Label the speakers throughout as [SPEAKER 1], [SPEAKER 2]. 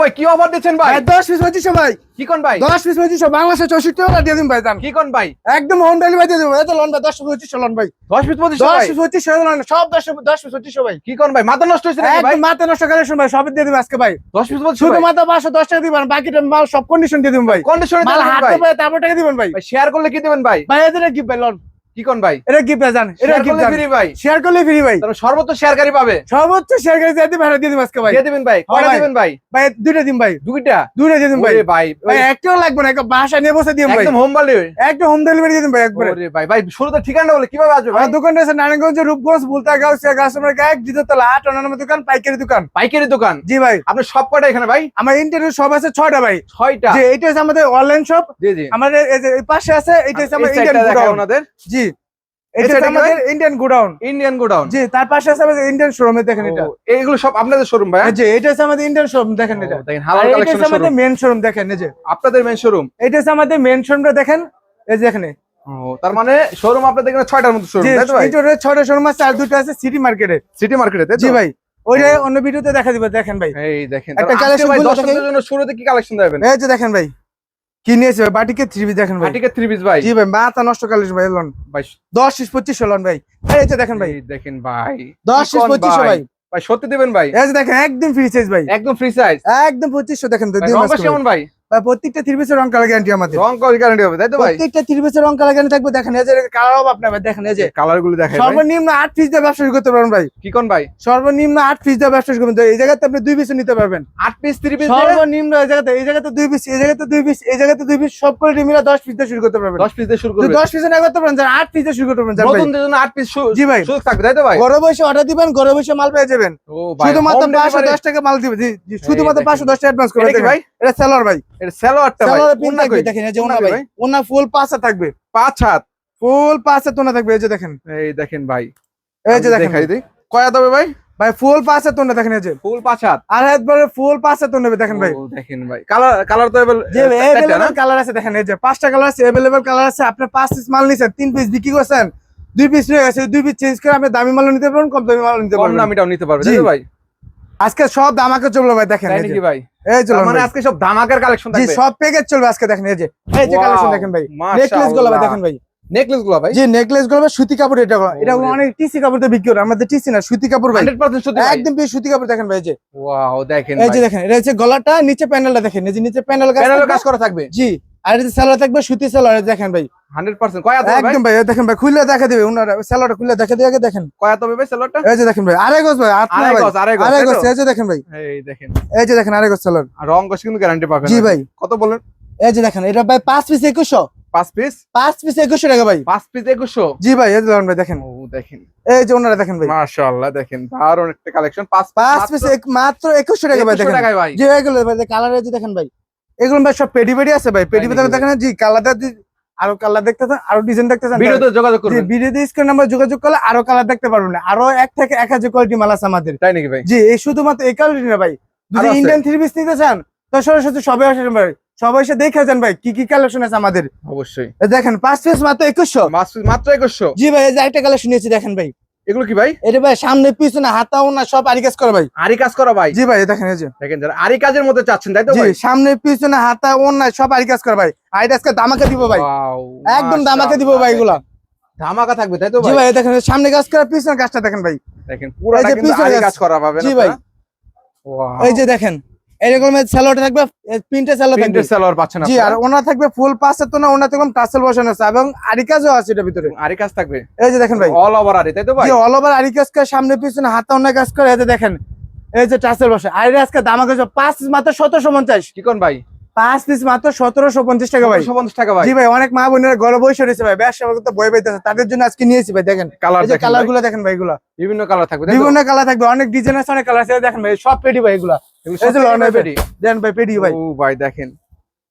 [SPEAKER 1] ভাই কি অফার দিচ্ছেন ভাই?
[SPEAKER 2] ভাই দশ পিস পঁচিশশো ভাই।
[SPEAKER 1] কি কোন ভাই?
[SPEAKER 2] দশ পিস পঁচিশশো বাংলাদেশে চৌষট্টি টাকা দিয়ে দিন ভাই দাম।
[SPEAKER 1] কি কোন ভাই?
[SPEAKER 2] একদম হোম ডেলিভারি দিয়ে দেবো। এত লোন ভাই দশ পিস পঁচিশশো লোন ভাই।
[SPEAKER 1] দশ পিস পঁচিশ
[SPEAKER 2] দশ পিস লোন। সব দশ দশ পিস পঁচিশশো ভাই।
[SPEAKER 1] কি কোন ভাই? মাথা নষ্ট হয়েছে নাকি ভাই?
[SPEAKER 2] একদম মাথা নষ্ট কালেকশন ভাই সবই দিয়ে দেবো আজকে ভাই।
[SPEAKER 1] দশ পিস পঁচিশ
[SPEAKER 2] শুধু মাত্র পাঁচশো দশ টাকা দিবেন বাকিটা মাল সব কন্ডিশন দিয়ে দিবেন ভাই।
[SPEAKER 1] কন্ডিশনে
[SPEAKER 2] মাল হাতে
[SPEAKER 1] ভাই।
[SPEAKER 2] তারপর টাকা দিবেন ভাই।
[SPEAKER 1] ভাই শেয়ার করলে কি দিবেন ভাই?
[SPEAKER 2] ভাই এদের গিফট ভাই লোন।
[SPEAKER 1] কি কোন ভাই?
[SPEAKER 2] এটা গিফট ভাই জান এটা গিফট
[SPEAKER 1] ফ্রি ভাই।
[SPEAKER 2] শেয়ার করলে ফ্রি ভাই।
[SPEAKER 1] তাহলে সর্বোচ্চ শেয়ারকারী পাবে।
[SPEAKER 2] সর্বোচ্চ শেয়ার করে দিয়ে দিবেন দিয়ে দিবেন আজকে ভাই।
[SPEAKER 1] দিয়ে দিবেন ভাই। কয়টা দিবেন ভাই?
[SPEAKER 2] ভাই দুইটা দিন ভাই।
[SPEAKER 1] দুইটা?
[SPEAKER 2] দুইটা দিয়ে দিন ভাই।
[SPEAKER 1] ভাই
[SPEAKER 2] ভাই একটাও লাগবে না একটা বাসা নিয়ে বসে দিন ভাই।
[SPEAKER 1] একদম হোম
[SPEAKER 2] একটা হোম ডেলিভারি দিয়ে দিন ভাই একবারে।
[SPEAKER 1] ওরে ভাই ভাই শুরুতে ঠিকানা বলে কীভাবে আসবে ভাই?
[SPEAKER 2] দোকানটা আছে নারায়ণগঞ্জ রূপগঞ্জ বুলতা গাউসিয়া গাছমরা গায়ক জিততলা আট অন্যান্য দোকান পাইকারি দোকান।
[SPEAKER 1] পাইকারি দোকান?
[SPEAKER 2] জি ভাই।
[SPEAKER 1] আপনার সব এখানে ভাই?
[SPEAKER 2] আমার ইন্টারভিউ সব আছে ছয়টা ভাই।
[SPEAKER 1] ছয়টা?
[SPEAKER 2] এইটা হচ্ছে আমাদের অনলাইন শপ
[SPEAKER 1] জি জি।
[SPEAKER 2] আমাদের এই পাশে আছে এইটা হচ্ছে আমাদের
[SPEAKER 1] ওনাদের
[SPEAKER 2] জি। এটা আমাদের ইন্ডিয়ান গোডাউন
[SPEAKER 1] ইন্ডিয়ান গোডাউন
[SPEAKER 2] জি তার পাশে আছে আমাদের ইন্ডিয়ান শোরুমে দেখেন এটা।
[SPEAKER 1] এইগুলো সব আপনাদের শোরুম ভাই
[SPEAKER 2] জি এটা হচ্ছে আমাদের ইন্ডিয়ান শোরুম দেখেন এটা।
[SPEAKER 1] দেখেন হালাল কালেকশন
[SPEAKER 2] হচ্ছে আমাদের মেন শোরুম দেখেন এই যে।
[SPEAKER 1] আপনাদের মেন শোরুম
[SPEAKER 2] এটা হচ্ছে আমাদের মেন শোরুমটা দেখেন এই যে এখানে।
[SPEAKER 1] তার মানে শোরুম আপনাদের এখানে ছয়টার মতো শোরুম তাই তো ভাই?
[SPEAKER 2] শোরুম আছে আর দুটো আছে সিটি মার্কেটে
[SPEAKER 1] সিটি মার্কেটে তাই
[SPEAKER 2] জি ভাই। ওইটা অন্য ভিডিওতে দেখা দিবে দেখেন ভাই।
[SPEAKER 1] এই দেখেন
[SPEAKER 2] একটা
[SPEAKER 1] কালেকশন। জন্য শুরুতে কি কালেকশন দেবেন?
[SPEAKER 2] এই যে দেখেন ভাই। কি নিয়েছে ভাই? বাটিকে থ্রি পিস দেখেন ভাই।
[SPEAKER 1] বাটিকে থ্রি পিস ভাই।
[SPEAKER 2] জি ভাই মাথা নষ্ট কালেকশন ভাই লন।
[SPEAKER 1] ভাই
[SPEAKER 2] দশ পিস পঁচিশ লন ভাই। এই যে দেখেন ভাই।
[SPEAKER 1] দেখেন ভাই
[SPEAKER 2] দশ পিস
[SPEAKER 1] পঁচিশ
[SPEAKER 2] পঁচিশশো ভাই।
[SPEAKER 1] ভাই সত্যি দেবেন ভাই?
[SPEAKER 2] এই যে দেখেন একদম ফ্রি সাইজ ভাই।
[SPEAKER 1] একদম ফ্রি সাইজ
[SPEAKER 2] একদম পঁচিশশো দেখেন তো।
[SPEAKER 1] কেমন ভাই?
[SPEAKER 2] প্রত্যেকটা থ্রি পিসের রং কালার গ্যারান্টি আমাদের।
[SPEAKER 1] রং কল গ্যারান্টি হবে তাই তো ভাই?
[SPEAKER 2] প্রত্যেকটা থ্রি পিসের রং কালার গ্যারান্টি থাকবে। দেখেন এই যে কালার হবে আপনার দেখেন এই যে।
[SPEAKER 1] কালারগুলো দেখাই
[SPEAKER 2] সর্বনিম্ন আট পিস দিয়ে ব্যবসা শুরু করতে পারবেন ভাই।
[SPEAKER 1] কি কোন ভাই?
[SPEAKER 2] সর্বনিম্ন আট পিস দিয়ে ব্যবসা শুরু করবেন এই জায়গাতে আপনি দুই পিস নিতে পারবেন।
[SPEAKER 1] পিস থ্রি পিস
[SPEAKER 2] সর্বনিম্ন এই জায়গাতে এই জায়গাতে দুই পিস এই জায়গাতে দুই পিস এই জায়গাতে দুই পিস সব মিলে দশ পিস দিয়ে শুরু করতে পারবেন।
[SPEAKER 1] দশ পিস দিয়ে শুরু
[SPEAKER 2] পিসে না করতে পারেন যারা আট পিস দিয়ে শুরু করতে পারবেন
[SPEAKER 1] নতুনদের জন্য আট পিস
[SPEAKER 2] জি ভাই।
[SPEAKER 1] সুযোগ থাকবে তাই তো ভাই?
[SPEAKER 2] ঘরে বসে অর্ডার দিবেন ঘরে বসে মাল পেয়ে যাবেন।
[SPEAKER 1] ও ভাই
[SPEAKER 2] শুধুমাত্র টাকা মাল দিবে। শুধুমাত্র
[SPEAKER 1] দেখেন।
[SPEAKER 2] পাঁচশো দশ টাকা অ্যাডভান্স
[SPEAKER 1] ভাই?
[SPEAKER 2] এটা সেলার ভাই
[SPEAKER 1] এটা সালোয়ারটা ভাই কই?
[SPEAKER 2] দেখেন এই যে ওনা ভাই। ওনা ফুল পাঁচে থাকবে।
[SPEAKER 1] পাঁচ হাত?
[SPEAKER 2] ফুল পাঁচে তোনা থাকবে এই যে দেখেন।
[SPEAKER 1] এই দেখেন ভাই।
[SPEAKER 2] এই যে দেখেন।
[SPEAKER 1] দেখাই দিই। কয় হাত ভাই?
[SPEAKER 2] ভাই ফুল পাঁচে তোনা দেখেন এই যে।
[SPEAKER 1] ফুল পাঁচ হাত?
[SPEAKER 2] আর একবারে ফুল পাঁচে তোনা দেখেন ভাই।
[SPEAKER 1] দেখেন ভাই। কালার কালার তো
[SPEAKER 2] যে কালার আছে দেখেন এই যে। পাঁচটা কালার আছে এভেলেবল কালার আছে। আপনি পাঁচ পিস মাল নিছেন তিন পিস বিক্রি করছেন দুই পিস নিয়ে গেছে দুই পিস চেঞ্জ করে আপনি দামি মাল নিতে পারবেন কম দামি মাল নিতে
[SPEAKER 1] কম
[SPEAKER 2] পারবেন।
[SPEAKER 1] দামিটাও নিতে পারবে
[SPEAKER 2] জি।
[SPEAKER 1] ভাই?
[SPEAKER 2] আজকে সব দামাকে চলবে ভাই দেখেন।
[SPEAKER 1] ভাই?
[SPEAKER 2] এই
[SPEAKER 1] মানে আজকে সব ধামাকার কালেকশন থাকবে।
[SPEAKER 2] সব প্যাকেজ চলবে আজকে দেখেন এই যে এই যে কালেকশন দেখেন ভাই। নেকলেসগুলো দেখেন ভাই।
[SPEAKER 1] নেকলেসগুলো ভাই?
[SPEAKER 2] যে নেকলেসগুলো সুতি কাপড় এটা এটা
[SPEAKER 1] ওরে।
[SPEAKER 2] অনেক টিসি কাপড় দিয়ে বিক্রি করে। আমাদের টিসি না সুতি কাপড় ভাই।
[SPEAKER 1] 100% সত্যি
[SPEAKER 2] একদম পিওর সুতি কাপড় দেখেন ভাই এই যে।
[SPEAKER 1] ওয়াও দেখেন
[SPEAKER 2] এই যে দেখেন এটা হচ্ছে গলাটা নিচে প্যানেলটা দেখেন। এই যে নিচে প্যানেল কাজ
[SPEAKER 1] প্যানেল কাজ করা থাকবে?
[SPEAKER 2] জি। আর এই যে থাকবে সুতি দেখেন ভাই
[SPEAKER 1] 100% কয় হাত ভাই
[SPEAKER 2] একদম ভাই দেখেন ভাই খুলে দেখা দিবে ওনারা সালোয়ারটা খুলে দেখা দিয়ে আগে দেখেন
[SPEAKER 1] কয় ভাই
[SPEAKER 2] এই যে দেখেন ভাই আড়াই গজ ভাই আট না ভাই
[SPEAKER 1] আড়াই গজ
[SPEAKER 2] আড়াই গজ এই যে দেখেন ভাই
[SPEAKER 1] এই দেখেন
[SPEAKER 2] এই যে দেখেন আড়াই গজ সালোয়ার
[SPEAKER 1] আর রং কস কিন্তু গ্যারান্টি পাবেন
[SPEAKER 2] জি ভাই।
[SPEAKER 1] কত বলেন
[SPEAKER 2] এই যে দেখেন এটা ভাই পিস একুশশো
[SPEAKER 1] পাঁচ পিস
[SPEAKER 2] পাঁচ পিস টাকা ভাই
[SPEAKER 1] পাঁচ পিস
[SPEAKER 2] জি ভাই এই দেখেন ভাই দেখেন
[SPEAKER 1] ও দেখেন
[SPEAKER 2] এই যে ওনারা দেখেন ভাই
[SPEAKER 1] মাশাআল্লাহ দেখেন একটা কালেকশন পাঁচ
[SPEAKER 2] পাঁচ পিস মাত্র একুশশো টাকা ভাই
[SPEAKER 1] 2100
[SPEAKER 2] দেখেন
[SPEAKER 1] টাকায় ভাই
[SPEAKER 2] এগুলো ভাই কালার আছে দেখেন ভাই এগুলো ভাই সব পেডি পেডি আছে ভাই। পেডি
[SPEAKER 1] নাকি
[SPEAKER 2] পেডি? দেখেন জি কালারটা আরও কালার দেখতে চান আরও ডিজাইন দেখতে চান
[SPEAKER 1] ভিডিওতে যোগাযোগ করবেন।
[SPEAKER 2] ভিডিওতে স্ক্রিন নাম্বার যোগাযোগ করলে আরও কালার দেখতে পারবেন। আরও এক থেকে এক হাজার কোয়ালিটি মাল আছে আমাদের।
[SPEAKER 1] তাই নাকি ভাই?
[SPEAKER 2] জি এই শুধুমাত্র এই কোয়ালিটি না ভাই। যদি ইন্ডিয়ান থ্রি পিস নিতে চান তো সরাসরি সবাই আসেন ভাই। সবাই এসে দেখে যান ভাই কি কি কালেকশন আছে আমাদের।
[SPEAKER 1] অবশ্যই।
[SPEAKER 2] দেখেন পাঁচ পিস মাত্র একুশশো।
[SPEAKER 1] মাত্র একুশশো।
[SPEAKER 2] জি ভাই এই যে একটা কালেকশন নিয়েছি দেখেন ভাই।
[SPEAKER 1] এগুলো কি ভাই?
[SPEAKER 2] এটা ভাই সামনে পিছনে হাতাও না সব আরি কাজ করে ভাই।
[SPEAKER 1] আরি কাজ করা ভাই?
[SPEAKER 2] জি ভাই দেখেন এই যে।
[SPEAKER 1] দেখেন যারা আরি কাজের মধ্যে চাচ্ছেন তাই তো ভাই?
[SPEAKER 2] সামনে পিছনে হাতা ওন্না সব আরি কাজ করে ভাই। আর এটা আজকে দামাকে দিব ভাই। একদম দামাকে দিব ভাই এগুলা।
[SPEAKER 1] ধামাকা থাকবে তাই তো ভাই
[SPEAKER 2] জি ভাই? দেখেন সামনে কাজ করে পিছনে কাজটা দেখেন ভাই।
[SPEAKER 1] দেখেন পুরোটা
[SPEAKER 2] যে
[SPEAKER 1] কিন্তু আরি
[SPEAKER 2] কাজ-
[SPEAKER 1] করা পাবেন
[SPEAKER 2] জি ভাই। এই যে দেখেন এরকম স্যালোটা থাকবে প্রিন্টের স্যালো থাকবে।
[SPEAKER 1] প্রিন্টেড সালোয়ার পাচ্ছেন
[SPEAKER 2] জি আর ওনা থাকবে ফুল পাঁচের তো না ওনা টাসেল বসানো আছে এবং আরি কাজও আছে ভিতরে।
[SPEAKER 1] আরি কাজ থাকবে?
[SPEAKER 2] এই যে দেখেন ভাই।
[SPEAKER 1] অল ওভার আরি তাই তো ভাই?
[SPEAKER 2] জি অল ওভার আরি কাজ করে সামনে পিছনে হাতা কাজ করে এই যে দেখেন এই যে টাসেল বসে। আর আজকে দাম আছে পাঁচ মাত্র সতেরোশো পঞ্চাশ।
[SPEAKER 1] কি কোন ভাই?
[SPEAKER 2] পাঁচ পিস মাত্র সতেরোশো পঞ্চাশ টাকা ভাই।
[SPEAKER 1] 150 টাকা ভাই।
[SPEAKER 2] জি ভাই অনেক মা বোনেরা বসে রয়েছে ভাই ব্যবসা করতে বই পাইতেছে তাদের জন্য আজকে নিয়েছি ভাই দেখেন।
[SPEAKER 1] কালার
[SPEAKER 2] কালারগুলো
[SPEAKER 1] দেখেন ভাই।
[SPEAKER 2] এগুলা।
[SPEAKER 1] বিভিন্ন কালার থাকবে
[SPEAKER 2] বিভিন্ন কালার থাকবে অনেক ডিজাইন আছে অনেক কালার আছে দেখেন ভাই সব পেডি ভাই এগুলো। এই যে
[SPEAKER 1] সব পেডি।
[SPEAKER 2] দেন ভাই পেডি ভাই।
[SPEAKER 1] ও ভাই দেখেন।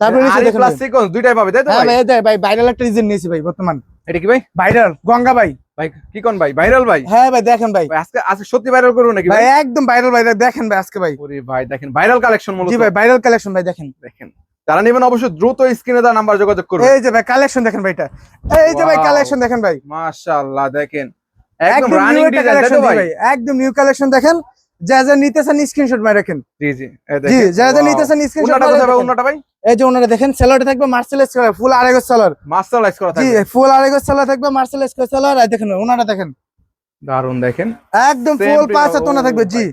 [SPEAKER 2] তারপরে নিচে দেখেন
[SPEAKER 1] প্লাস দুইটাই পাবে তাই তো
[SPEAKER 2] হ্যাঁ
[SPEAKER 1] ভাই?
[SPEAKER 2] ভাইরাল একটা ডিজাইন নিয়েছি ভাই বর্তমান।
[SPEAKER 1] এটা কি ভাই?
[SPEAKER 2] ভাইরাল গঙ্গা ভাই।
[SPEAKER 1] ভাই কি কোন ভাই? ভাইরাল ভাই?
[SPEAKER 2] হ্যাঁ ভাই দেখেন ভাই।
[SPEAKER 1] আজকে আজকে সত্যি ভাইরাল করব নাকি
[SPEAKER 2] ভাই
[SPEAKER 1] ভাই?
[SPEAKER 2] একদম ভাইরাল ভাই দেখেন ভাই আজকে ভাই।
[SPEAKER 1] ওরে ভাই দেখেন ভাইরাল কালেকশন মূলত।
[SPEAKER 2] জি ভাই ভাইরাল কালেকশন ভাই দেখেন।
[SPEAKER 1] দেখেন যারা নেবেন অবশ্যই দ্রুত স্ক্রিনে দেওয়া নাম্বার যোগাযোগ করবেন
[SPEAKER 2] এই যে ভাই কালেকশন দেখেন ভাই এটা। এই যে ভাই কালেকশন দেখেন ভাই।
[SPEAKER 1] মাশাআল্লাহ দেখেন। একদম রানিং ডিজাইন ভাই?
[SPEAKER 2] একদম নিউ কালেকশন দেখেন। যা যা নিতেছেন স্ক্রিনশট মারে রাখেন।
[SPEAKER 1] জি জি
[SPEAKER 2] জি
[SPEAKER 1] দেখেন।
[SPEAKER 2] যা যা
[SPEAKER 1] Wow.
[SPEAKER 2] নিতেছেন স্ক্রিনশট
[SPEAKER 1] উন্নাটা কোথায় ভাই ভাই?
[SPEAKER 2] এই যে ওনারা দেখেন সেলারটা থাকবে মার্সেলাইজ কালার ফুল আড়াইগো সেলার
[SPEAKER 1] করা
[SPEAKER 2] জি ফুল আড়াইগো সেলার থাকবে মার্সেলাইজ সেলার আর দেখেন ওনারা দেখেন।
[SPEAKER 1] দারুণ দেখেন।
[SPEAKER 2] একদম ফুল পাঁচ হাত ওনা থাকবে জি।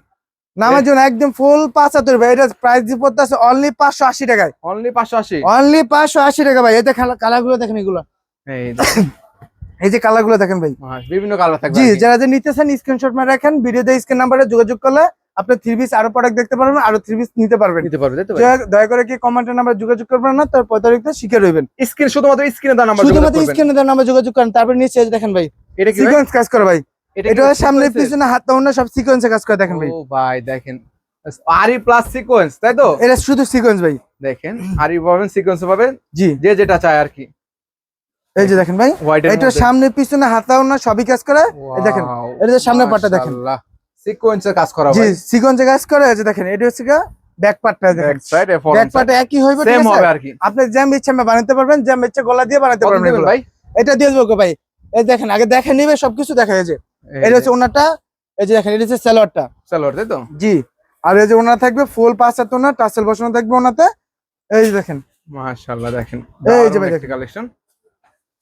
[SPEAKER 2] নামের জন্য একদম ফুল পাঁচ হাত ভাই এটা প্রাইস দিয়ে পড়তে আছে অনলি পাঁচশো আশি টাকায়।
[SPEAKER 1] অনলি 580
[SPEAKER 2] অনলি পাঁচশো আশি টাকা ভাই। এতে কালারগুলো দেখেন এগুলো।
[SPEAKER 1] এই
[SPEAKER 2] এই যে কালারগুলো দেখেন ভাই।
[SPEAKER 1] বিভিন্ন কালার থাকবে
[SPEAKER 2] জি যারা যে নিতেছেন স্ক্রিনশট মারে রাখেন ভিডিওতে স্ক্রিন নাম্বারে যোগাযোগ করলে আপনি থ্রি পিস আরও প্রোডাক্ট দেখতে পারবেন আরও থ্রি পিস নিতে পারবেন।
[SPEAKER 1] নিতে পারবে তাই তো ভাই
[SPEAKER 2] দয়া- করে কি কমেন্টের নাম্বার যোগাযোগ করবেন না তার প্রতারিত শিখে রইবেন।
[SPEAKER 1] স্ক্রিন শুধুমাত্র স্ক্রিনে দাও নাম্বার
[SPEAKER 2] শুধুমাত্র স্ক্রিনে দেওয়ার নাম্বার যোগাযোগ করেন তারপর নিচে দেখেন ভাই
[SPEAKER 1] এটা কি
[SPEAKER 2] সিকোয়েন্স কাজ করে ভাই।
[SPEAKER 1] এটা
[SPEAKER 2] এটা সামনে পিছনে হাত না সব সিকোয়েন্সে কাজ করে দেখেন ভাই।
[SPEAKER 1] ও ভাই দেখেন। আরি প্লাস সিকোয়েন্স তাই তো?
[SPEAKER 2] এটা শুধু সিকোয়েন্স ভাই।
[SPEAKER 1] দেখেন আরি পাবেন সিকোয়েন্স পাবেন।
[SPEAKER 2] জি।
[SPEAKER 1] যে যেটা চায় আর কি।
[SPEAKER 2] এই যে দেখেন ভাই এটা সামনে পিছনে হাত অন্য সবই কাজ করে। দেখেন এটা যে সামনের পাটটা দেখেন।
[SPEAKER 1] সিকোয়েন্সের কাজ করা
[SPEAKER 2] জি
[SPEAKER 1] ভাই।
[SPEAKER 2] সিকোয়েন্সে কাজ করে যে দেখেন এটা হচ্ছে ব্যাক পার্টটা দেখেন। ব্যাক
[SPEAKER 1] সাইড
[SPEAKER 2] একই হইবে ঠিক আছে?
[SPEAKER 1] আর কি।
[SPEAKER 2] আপনি জ্যাম ইচ্ছা বানাতে পারবেন জ্যাম ইচ্ছা গলা দিয়ে বানাতে পারবেন
[SPEAKER 1] ভাই?
[SPEAKER 2] এটা দিয়ে দেবো ভাই। এই দেখেন আগে দেখে নিবে সবকিছু দেখা যায় যে এটা হচ্ছে ওনাটা এই যে দেখেন এটা হচ্ছে স্যালোয়ারটা
[SPEAKER 1] সালোয়ার তাই তো?
[SPEAKER 2] জি। আর এই যে ওনার থাকবে ফুল পাঁচ হাত ওনার টাসেল বসানো থাকবে ওনাতে। এই যে দেখেন।
[SPEAKER 1] মাশাআল্লাহ দেখেন।
[SPEAKER 2] এই যে ভাই দেখেন।
[SPEAKER 1] কালেকশন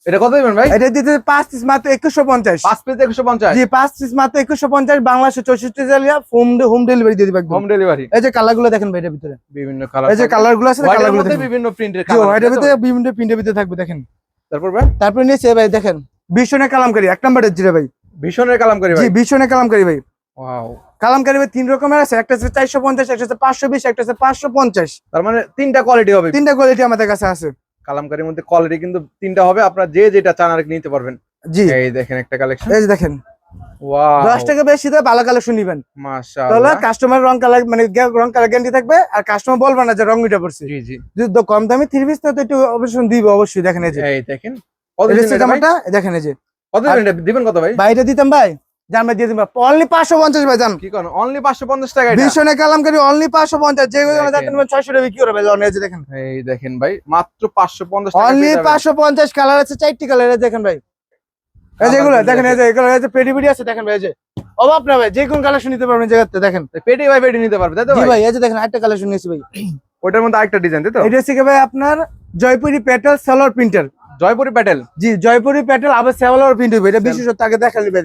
[SPEAKER 1] এটা কত দিবেন ভাই?
[SPEAKER 2] এটা দিতে পাঁচ পিস মাত্র একুশশো পঞ্চাশ।
[SPEAKER 1] পাঁচ পিস 150
[SPEAKER 2] জি পাঁচ পিস মাত্র একুশশো পঞ্চাশ বাংলাদেশে চৌষট্টি জেলা হোম হোম ডেলিভারি দিয়ে দিবে
[SPEAKER 1] হোম ডেলিভারি
[SPEAKER 2] এই যে কালারগুলো দেখেন ভাই এটার ভিতরে।
[SPEAKER 1] বিভিন্ন কালার
[SPEAKER 2] এই যে কালারগুলো আছে কালার কালারগুলো
[SPEAKER 1] বিভিন্ন প্রিন্টের
[SPEAKER 2] জি
[SPEAKER 1] কালার
[SPEAKER 2] হোয়াইটের ভিতরে বিভিন্ন প্রিন্টের ভিতরে থাকবে দেখেন।
[SPEAKER 1] তারপর ভাই?
[SPEAKER 2] তারপরে নিচে ভাই দেখেন ভীষণে কালামকারী এক নম্বরের জিরে ভাই।
[SPEAKER 1] ভীষণের কালাম করি
[SPEAKER 2] জি
[SPEAKER 1] ভাই
[SPEAKER 2] ভীষণে কালামকারী ভাই।
[SPEAKER 1] ওয়াও
[SPEAKER 2] কালামকারী ভাই তিন রকমের আছে একটা হচ্ছে চারশো পঞ্চাশ একটা হচ্ছে পাঁচশো বিশ একটা হচ্ছে পাঁচশো পঞ্চাশ।
[SPEAKER 1] তার মানে তিনটা কোয়ালিটি হবে।
[SPEAKER 2] তিনটা কোয়ালিটি আমাদের কাছে আছে।
[SPEAKER 1] কালামকারীর মধ্যে কোয়ালিটি কিন্তু তিনটা হবে। আপনারা যে যেটা চান আর নিতে পারবেন।
[SPEAKER 2] জি।
[SPEAKER 1] এই দেখেন একটা কালেকশন
[SPEAKER 2] এই দেখেন।
[SPEAKER 1] ওয়াও
[SPEAKER 2] দশ টাকা বেশি দেয় ভালো কালেকশন নিবেন। তাহলে কাস্টমার রং কালার মানে রং কালার গ্যারান্টি থাকবে আর কাস্টমার বলবে না যে রং উঠে পড়ছে। যদি কম দামি থ্রি পিস তো একটু অবশ্যই দিব অবশ্যই দেখেন এই
[SPEAKER 1] দেখেন।
[SPEAKER 2] দেখেন এই যে।
[SPEAKER 1] দিবেন কত ভাই?
[SPEAKER 2] বাইরে দিতাম ভাই। জান ভাই দিয়ে দিবেন অনলি পাঁচশো পঞ্চাশ ভাই জান।
[SPEAKER 1] কি অনলি 550 টাকা এটা?
[SPEAKER 2] ভীষণে কালামকারী অনলি পাঁচশো পঞ্চাশ। যে টাকা বিক্রি এই যে দেখেন।
[SPEAKER 1] এই দেখেন ভাই মাত্র 550 টাকা
[SPEAKER 2] অনলি
[SPEAKER 1] পেয়ে যাবেন।
[SPEAKER 2] পাঁচশো পঞ্চাশ কালার আছে চারটি কালার দেখেন ভাই। এই যে এগুলো দেখেন এই যে এগুলো এই যে পেডি পেডি আছে দেখেন ভাই এই যে। না ভাই যে কোন কালেকশন নিতে পারবেন জায়গাতে দেখেন।
[SPEAKER 1] ভাই নিতে পারবে তাই তো ভাই?
[SPEAKER 2] ভাই এই যে দেখেন কালেকশন নিয়েছি ভাই।
[SPEAKER 1] ওটার মধ্যে আরেকটা ডিজাইন তাই তো?
[SPEAKER 2] এটা হচ্ছে ভাই আপনার জয়পুরি প্যাটেল সালোয়ার প্রিন্টার
[SPEAKER 1] জয়পুরি প্যাটেল?
[SPEAKER 2] জি জয়পুরি প্যাটেল আবার সালোয়ার প্রিন্ট হবে এটা বিশেষত আগে দেখালি ভাই।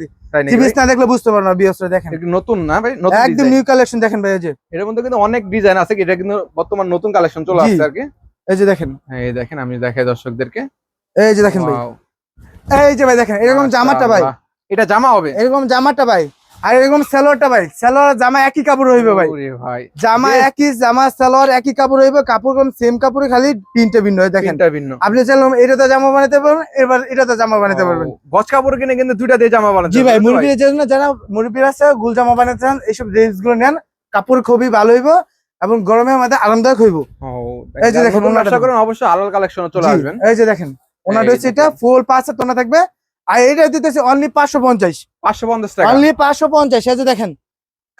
[SPEAKER 2] টিভিস না দেখলে বুঝতে পারবেন না বিয়সটা দেখেন।
[SPEAKER 1] নতুন না ভাই? নতুন
[SPEAKER 2] একদম নিউ কালেকশন দেখেন ভাই এই যে।
[SPEAKER 1] এর মধ্যে কিন্তু অনেক ডিজাইন আছে এটা কিন্তু বর্তমান নতুন কালেকশন চলে আসছে আর কি।
[SPEAKER 2] এই যে দেখেন।
[SPEAKER 1] এই দেখেন আমি দেখাই দর্শকদেরকে।
[SPEAKER 2] এই যে দেখেন ভাই। এই যে ভাই দেখেন এরকম জামাটা ভাই।
[SPEAKER 1] এটা জামা হবে?
[SPEAKER 2] এরকম জামাটা ভাই। আর এরকম সালোয়ারটা ভাই সালোয়ার জামা একই কাপড় হইবে ভাই। জামা একই জামা সালোয়ার একই কাপড় হইবে কাপড় কোন সেম কাপড়ে খালি প্রিন্টে ভিন্ন হয় দেখেন।
[SPEAKER 1] তিনটা ভিন্ন।
[SPEAKER 2] আপনি চাইলে এটাতে জামা বানাতে পারবেন এবার এটাতে জামা বানাতে পারবেন।
[SPEAKER 1] গজ কাপড় কিনে কিন্তু দুইটা দিয়ে জামা বানাতে
[SPEAKER 2] জি ভাই মুরগির জন্য যারা মুরগির আছে গুল জামা বানাতে চান এইসব ড্রেসগুলো নেন কাপড় খুবই ভালো হইব এবং গরমের মধ্যে আরামদায়ক হইব। এই যে দেখেন,
[SPEAKER 1] অবশ্যই আলাল কালেকশন চলে আসবেন।
[SPEAKER 2] এই যে দেখেন ওনাটা
[SPEAKER 1] এই
[SPEAKER 2] হচ্ছে এটা ফুল পাঁচ হাত থাকবে আর এটা দিতেছে অনলি পাঁচশো পঞ্চাশ।
[SPEAKER 1] পাঁচশো পঞ্চাশ টাকা।
[SPEAKER 2] অনলি পাঁচশো পঞ্চাশ এই যে দেখেন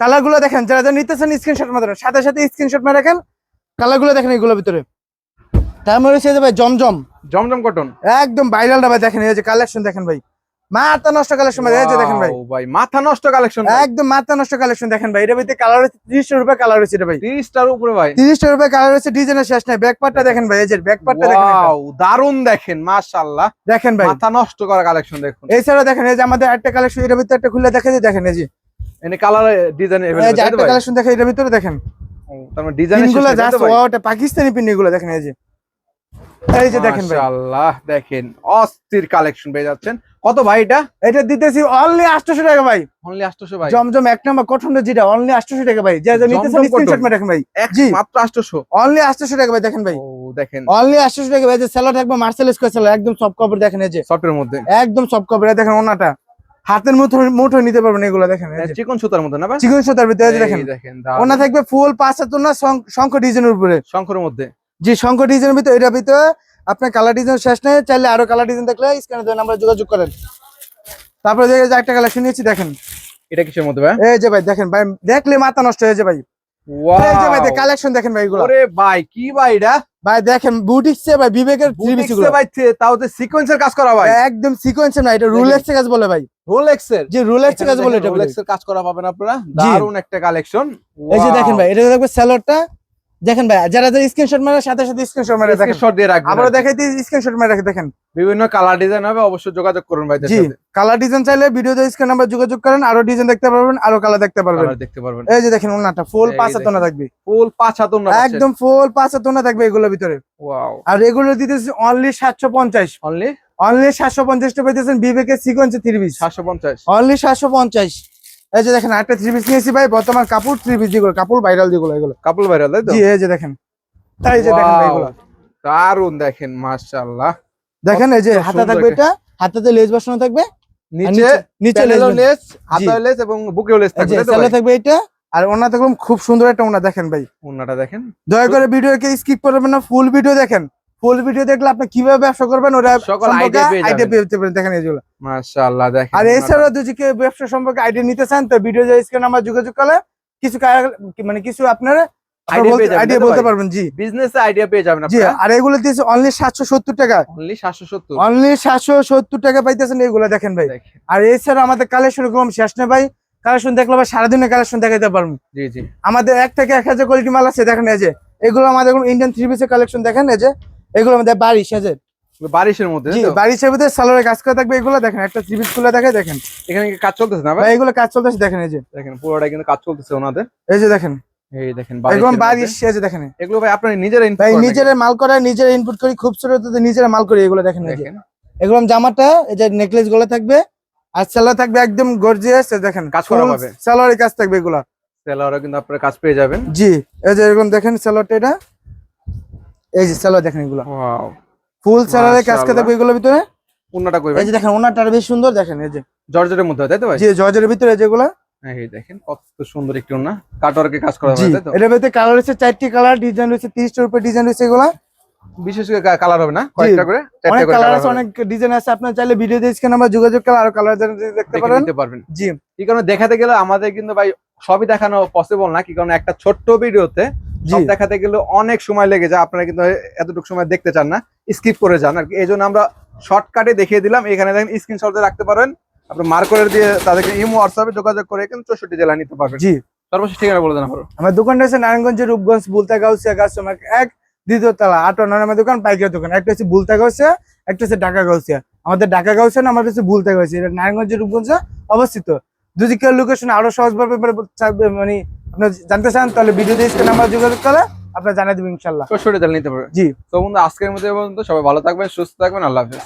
[SPEAKER 2] কালারগুলো দেখেন যারা যারা নিতেছেন স্ক্রিনশট মাত্র সাথে সাথে স্ক্রিনশট মেরে রাখেন কালারগুলো দেখেন এগুলোর ভিতরে। তার মধ্যে যে ভাই জমজম।
[SPEAKER 1] জমজম কটন
[SPEAKER 2] একদম ভাইরালটা ভাই দেখেন এই যে কালেকশন দেখেন ভাই। মাথা নষ্ট কালেকশন ভাই এই যে দেখেন ভাই।
[SPEAKER 1] ভাই মাথা নষ্ট কালেকশন
[SPEAKER 2] একদম মাথা নষ্ট কালেকশন দেখেন ভাই এটা ভিতরে কালার হচ্ছে তিরিশটা রুপে কালার এটা ভাই।
[SPEAKER 1] তিরিশটার উপরে ভাই।
[SPEAKER 2] তিরিশটা রুপে কালার হচ্ছে ডিজাইনের শেষ নাই ব্যাক পার্টটা দেখেন ভাই এই যে ব্যাক পার্টটা দেখেন।
[SPEAKER 1] Wow, দারুণ দেখেন মাশাআল্লাহ।
[SPEAKER 2] দেখেন ভাই।
[SPEAKER 1] মাথা নষ্ট করা কালেকশন দেখুন।
[SPEAKER 2] এছাড়া দেখেন এই যে আমাদের একটা কালেকশন এটার ভিতরে একটা খুলে দেখা যায় দেখেন এই যে।
[SPEAKER 1] এনে কালার ডিজাইন
[SPEAKER 2] এই যে একটা কালেকশন দেখেন এটার ভিতরে দেখেন।
[SPEAKER 1] তার মানে ডিজাইন
[SPEAKER 2] জাস্ট ওটা পাকিস্তানি পিন এগুলো দেখেন এই যে। এই যে দেখেন ভাই।
[SPEAKER 1] মাশাআল্লাহ দেখেন অস্থির কালেকশন পেয়ে যাচ্ছেন। কত ভাই এটা?
[SPEAKER 2] এটা দিতেছি অনলি 800 টাকা ভাই।
[SPEAKER 1] অনলি 800 ভাই।
[SPEAKER 2] জমজম এক নম্বর কঠন যেটা অনলি 800 টাকা ভাই। যা যা নিতেছেন স্ক্রিনশট। রাখেন ভাই। জি।
[SPEAKER 1] মাত্র 800
[SPEAKER 2] অনলি 800 টাকা ভাই দেখেন ভাই।
[SPEAKER 1] ও দেখেন।
[SPEAKER 2] অনলি 800 টাকা ভাই যে সেলার থাকবে মার্সেল স্কোয়ার সেলার একদম সফট কভার দেখেন এই যে।
[SPEAKER 1] সফটের মধ্যে।
[SPEAKER 2] একদম সফট কভার দেখেন ওনাটা। হাতের মুঠো মুঠো নিতে পারবেন এগুলো দেখেন
[SPEAKER 1] চিকন সুতার মধ্যে না
[SPEAKER 2] চিকন সুতার ভিতরে দেখেন।
[SPEAKER 1] দেখেন
[SPEAKER 2] ওনা থাকবে ফুল পাঁচ হাত না শঙ্খ ডিজাইনের উপরে।
[SPEAKER 1] শঙ্করের মধ্যে।
[SPEAKER 2] জি শঙ্কর ডিজাইনের ভিতরে এটার ভিতরে আপনার কালার ডিজাইন শেষ নেই চাইলে আরও কালার ডিজাইন দেখলে স্ক্রিনে দেন আমরা যোগাযোগ করেন। তারপরে যে যে একটা কালেকশন নিয়েছি দেখেন।
[SPEAKER 1] এটা কিসের মধ্যে ভাই?
[SPEAKER 2] এই যে ভাই দেখেন ভাই দেখলে মাথা নষ্ট হয়ে যায় ভাই। এই যে ভাই কালেকশন দেখেন ভাই এগুলো।
[SPEAKER 1] ওরে ভাই কি ভাই এটা?
[SPEAKER 2] ভাই দেখেন বুটিক্সে ভাই বিবেকের পিস
[SPEAKER 1] ভাই তাও তো সিকোয়েন্সের কাজ করা ভাই।
[SPEAKER 2] একদম সিকোয়েন্সে না এটা। রুলেক্সের কাজ বলে ভাই।
[SPEAKER 1] রোলেক্সের
[SPEAKER 2] যে রুলেক্সের কাজ বলে এটা।
[SPEAKER 1] রোলেক্সের কাজ করা পাবেন আপনারা। দারুণ একটা কালেকশন
[SPEAKER 2] এই যে দেখেন ভাই এটা দেখবে সেলরটা দেখেন ভাই যারা যারা স্ক্রিনশট মারে সাথে সাথে স্ক্রিনশট মারে দেখেন।
[SPEAKER 1] শট দিয়ে রাখবেন
[SPEAKER 2] আবারও দেখাইতে স্ক্রিনশট মারে রাখে দেখেন।
[SPEAKER 1] বিভিন্ন কালার ডিজাইন হবে অবশ্যই যোগাযোগ করুন ভাই
[SPEAKER 2] জি কালার ডিজাইন চাইলে ভিডিওতে স্ক্রিন নাম্বার যোগাযোগ করেন আরও ডিজাইন দেখতে পারবেন আরও কালার দেখতে পারবেন।
[SPEAKER 1] দেখতে পারবেন।
[SPEAKER 2] এই যে দেখেন ওনাটা ফুল পাঁচ। হাতনা থাকবে।
[SPEAKER 1] ফুল পাঁচ হাত ওন্না
[SPEAKER 2] একদম ফুল পাঁচ হাতনা থাকবে এগুলোর ভিতরে।
[SPEAKER 1] ওয়াও
[SPEAKER 2] আর এগুলো দিতেছি অনলি সাতশো পঞ্চাশ।
[SPEAKER 1] অনলি
[SPEAKER 2] অনলি সাতশো পঞ্চাশটা পাইতেছেন বিবেকের সিকোয়েন্সে থ্রি পিস
[SPEAKER 1] 750
[SPEAKER 2] অনলি সাতশো পঞ্চাশ। এই যে দেখেন একটা থ্রি পিস নিয়েছি ভাই বর্তমান কাপড় থ্রি পিস যেগুলো কাপড় ভাইরাল যেগুলো এগুলো।
[SPEAKER 1] কাপল ভাইরাল তাই তো?
[SPEAKER 2] এই যে দেখেন। এই যে দেখেন এগুলো।
[SPEAKER 1] দারুণ দেখেন মাশাআল্লাহ।
[SPEAKER 2] দেখেন এই যে হাতে থাকবে এটা। হাতাতে লেজ বসানো থাকবে
[SPEAKER 1] নিচে
[SPEAKER 2] নিচে- লেজ
[SPEAKER 1] প্যানেলও
[SPEAKER 2] বসানো।
[SPEAKER 1] লেস এবং বুকেও লেস থাকবে
[SPEAKER 2] যে
[SPEAKER 1] তাই তো
[SPEAKER 2] সেলো থাকবে এটা আর ওনা থাকবে খুব সুন্দর একটা ওনা দেখেন ভাই।
[SPEAKER 1] ওন্নাটা দেখেন।
[SPEAKER 2] দয়া করে ভিডিওকে স্কিপ করবেন না ফুল ভিডিও দেখেন। ফুল ভিডিও দেখলে আপনি কীভাবে ব্যবসা করবেন ওরা
[SPEAKER 1] সকল পেয়ে
[SPEAKER 2] আইডিয়া পেতে পারেন দেখেন এইগুলো
[SPEAKER 1] মাশাআল্লাহ দেখেন
[SPEAKER 2] আর এছাড়াও যদি কেউ ব্যবসা সম্পর্কে আইডিয়া নিতে চান তো ভিডিও যে স্ক্রিন আমার যোগাযোগ করলে কিছু মানে কিছু আপনারা
[SPEAKER 1] Idea পেয়ে যাবেন,
[SPEAKER 2] আইডিয়া বলতে পারবেন জি।
[SPEAKER 1] বিজনেস আইডিয়া পেয়ে যাবেন
[SPEAKER 2] জি আর এগুলো দিয়েছে অনলি সাতশো সত্তর টাকা।
[SPEAKER 1] অনলি 770
[SPEAKER 2] অনলি টাকা পাইতেছেন এগুলো দেখেন ভাই। আর এছাড়া আমাদের কালেকশন কম শেষ নেই ভাই। কালেকশন দেখলে ভাই সারাদিনে কালেকশন দেখাতে পারব।
[SPEAKER 1] জি জি।
[SPEAKER 2] আমাদের এক থেকে এক হাজার কোয়ালিটি মাল আছে দেখেন এই যে। এগুলো আমাদের ইন্ডিয়ান থ্রি পিসের কালেকশন দেখেন এই যে। এগুলো আমাদের বাড়ি সেজে
[SPEAKER 1] বারিশের মধ্যে?
[SPEAKER 2] সালোয়ারের কাজ করা থাকবে এগুলো দেখেন একটা খুলে দেখে দেখেন।
[SPEAKER 1] এখানে কাজ চলতেছে না ভাই?
[SPEAKER 2] ভাই এগুলো কাজ চলতেছে দেখেন এই যে।
[SPEAKER 1] দেখেন পুরোটা কিন্তু কাজ চলতেছে ওনাদের।
[SPEAKER 2] এই যে দেখেন।
[SPEAKER 1] এই দেখেন
[SPEAKER 2] এগুলো
[SPEAKER 1] মধ্যে।
[SPEAKER 2] দেখেন।
[SPEAKER 1] এগুলো ভাই আপনারা নিজেরা ইনপুট
[SPEAKER 2] ভাই নিজেরা মাল করা নিজেরা ইনপুট করি খুব ছোট নিজেরা মাল করি এগুলো দেখেন এই যে। এগুলো জামাটা এই যে নেকলেসগুলো থাকবে আর সালোয়ার থাকবে একদম গর্জিয়াস দেখেন
[SPEAKER 1] কাজ করা পাবে।
[SPEAKER 2] সালোয়ারের কাজ থাকবে এগুলো।
[SPEAKER 1] সেলারও কিন্তু আপনারা কাজ পেয়ে যাবেন।
[SPEAKER 2] জি এই যে এরকম দেখেন সালোয়ারটা এটা। এই যে সালোয়ার দেখেন এগুলো। ফুল সালোয়ারের কাজ। থাকবে এগুলোর ভিতরে?
[SPEAKER 1] ওন্নাটা কই
[SPEAKER 2] এই যে দেখেন ওনাটা বেশ সুন্দর দেখেন এই যে।
[SPEAKER 1] জর্জেটের মধ্যে তাই তো ভাই?
[SPEAKER 2] জি ভিতরে যেগুলো।
[SPEAKER 1] এই দেখেন কত সুন্দর একটি কাটওয়ার্কে কাজ করা
[SPEAKER 2] জি
[SPEAKER 1] হয় তাই তো?
[SPEAKER 2] এটার ভিতরে কালার চারটি কালার ডিজাইন উপরে ডিজাইন এগুলো।
[SPEAKER 1] বিশেষ করে কালার হবে না? কয়েকটা করে
[SPEAKER 2] অনেক কালার আছে অনেক ডিজাইন আছে আপনার চাইলে ভিডিও দিয়ে নাম্বার যোগাযোগ আরও কালার দেখতে
[SPEAKER 1] দেখে
[SPEAKER 2] পারেন।
[SPEAKER 1] নিতে পারবেন।
[SPEAKER 2] জি।
[SPEAKER 1] কি কারণে দেখাতে গেলে আমাদের কিন্তু ভাই সবই দেখানো পসিবল না কি কারণে একটা ছোট্ট ভিডিওতে সব দেখাতে গেলে অনেক সময় লেগে যায়। আপনারা কিন্তু এতটুকু সময় দেখতে চান না স্কিপ করে যান। আর কি এই জন্য আমরা শর্টকাটে দেখিয়ে দিলাম। এখানে দেখেন স্ক্রিনশটে রাখতে পারেন। আপনি মার্ক করে দিয়ে তাদেরকে ইমো হোয়াটসঅ্যাপে যোগাযোগ করে কিন্তু চৌষট্টি জেলা নিতে পারবেন।
[SPEAKER 2] জি।
[SPEAKER 1] সর্বশেষ ঠিকানা বলে দেন
[SPEAKER 2] আমার দোকানটা হচ্ছে নারায়ণগঞ্জের রূপগঞ্জ বুলতা গাউসিয়া কাস্টমার এক দ্বিতীয় তলা আটো নামের দোকান পাইকারি দোকান। একটা হচ্ছে বুলতা গাউসিয়া একটা হচ্ছে ঢাকা গাউসিয়া আমাদের ঢাকা গাউসিয়া না আমাদের হচ্ছে বুলতা গাউসিয়া এটা নারায়ণগঞ্জের রূপগঞ্জে অবস্থিত। যদি কেউ লোকেশন আরও সহজভাবে মানে আপনার জানতে চান তাহলে ভিডিওতে স্ক্রিন নাম্বার যোগাযোগ করে আপনার জানিয়ে দেবো ইনশাল্লাহ।
[SPEAKER 1] সরাসরি জানিয়ে নিতে পারবেন।
[SPEAKER 2] জি।
[SPEAKER 1] তো বন্ধু আজকের মধ্যে পর্যন্ত। সবাই ভালো থাকবেন সুস্থ থাকবেন আল্লাহ হাফেজ।